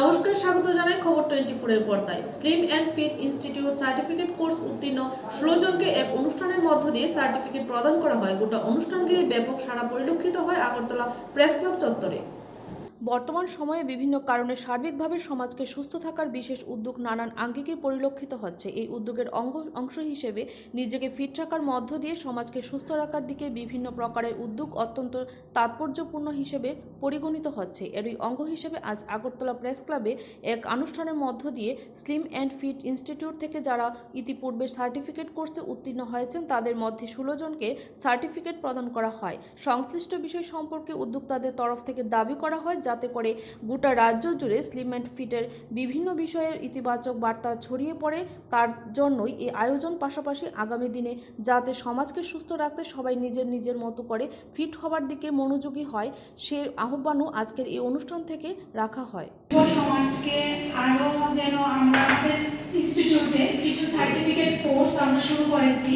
নমস্কার, স্বাগত জানাই খবর টোয়েন্টি ফোরের পর্দায়। Slim and fit institute certificate course উত্তীর্ণ ষোলো এক অনুষ্ঠানের মধ্য দিয়ে সার্টিফিকেট প্রদান করা হয়। গোটা অনুষ্ঠান ঘিরে ব্যাপক সারা পরিলক্ষিত হয় আগরতলা প্রেস ক্লাব চত্বরে। বর্তমান সময়ে বিভিন্ন কারণে সার্বিকভাবে সমাজকে সুস্থ থাকার বিশেষ উদ্যোগ নানান আঙ্গিকে পরিলক্ষিত হচ্ছে। এই উদ্যোগের অঙ্গ, অংশ হিসেবে নিজেকে ফিট রাখার মধ্য দিয়ে সমাজকে সুস্থ রাখার দিকে বিভিন্ন প্রকারের উদ্যোগ অত্যন্ত তাৎপর্যপূর্ণ হিসেবে পরিগণিত হচ্ছে। এরই অঙ্গ হিসেবে আজ আগরতলা প্রেস ক্লাবে এক অনুষ্ঠানের মধ্য দিয়ে স্লিম অ্যান্ড ফিট ইনস্টিটিউট থেকে যারা ইতিপূর্বে সার্টিফিকেট কোর্সে উত্তীর্ণ হয়েছেন, তাদের মধ্যে ষোলো জনকে সার্টিফিকেট প্রদান করা হয়। সংশ্লিষ্ট বিষয় সম্পর্কে উদ্যোক্তাদের তরফ থেকে দাবি করা হয় যাতে করে গোটা রাজ্য জুড়ে স্লিম অ্যান্ড ফিটের বিভিন্ন বিষয়ের ইতিবাচক বার্তা ছড়িয়ে পড়ে, তার জন্যই এই আয়োজন পাশাপাশি আগামী দিনে যাতে সমাজকে সুস্থ রাখতে সবাই নিজের নিজের মতো করে ফিট হবার দিকে মনোযোগী হয়, সে আহ্বানও আজকের এই অনুষ্ঠান থেকে রাখা হয়। সমাজকে আরও যেন আমরা ইনস্টিটিউটে কিছু সার্টিফিকেট কোর্স আমরা শুরু করেছি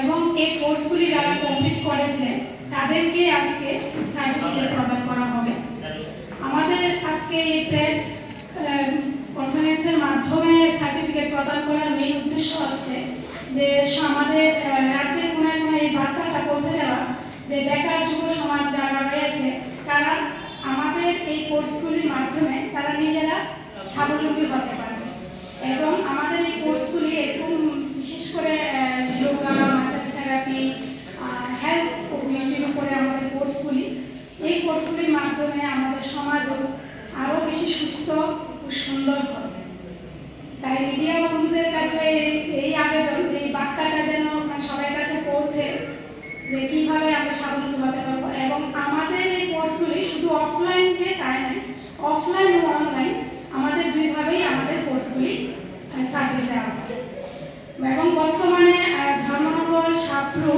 এবং এই কোর্সগুলি যারা কমপ্লিট করেছে, তাদেরকে আজকে সার্টিফিকেট প্রদান করা হবে আমাদের আজকে এই প্রেস কনফারেন্সের মাধ্যমে সার্টিফিকেট প্রদান করার মেইন উদ্দেশ্য হচ্ছে যে স- আমাদের আহ, রাজ্যের কোনায় কোনায় এই বার্তাটা পৌঁছে দেওয়া যে বেকার যুব সমাজ যারা রয়েছে তারা আমাদের এই কোর্সগুলির মাধ্যমে তারা নিজেরা স্বাবলম্বী হতে পারবে। এবং আমাদের এই কোর্সগুলি এরকম বিশেষ করে যোগা মাসাজ থেরাপি হেলথ কমিউনিটির উপরে আমাদের কোর্সগুলি, এই কোর্সগুলির মাধ্যমে আমাদের সমাজও আরও বেশি সুস্থ ও সুন্দর হবে। তাই মিডিয়া বন্ধুদের কাছে এই আবেদন যে এই বার্তাটা যেন সবার কাছে পৌঁছে, যে কীভাবে অফলাইন ও অনলাইন আমাদের দুইভাবেই আমাদের কোর্সগুলি সার্ভিস দেওয়া হয়। এবং বর্তমানে ধর্মনগর সাপ্রু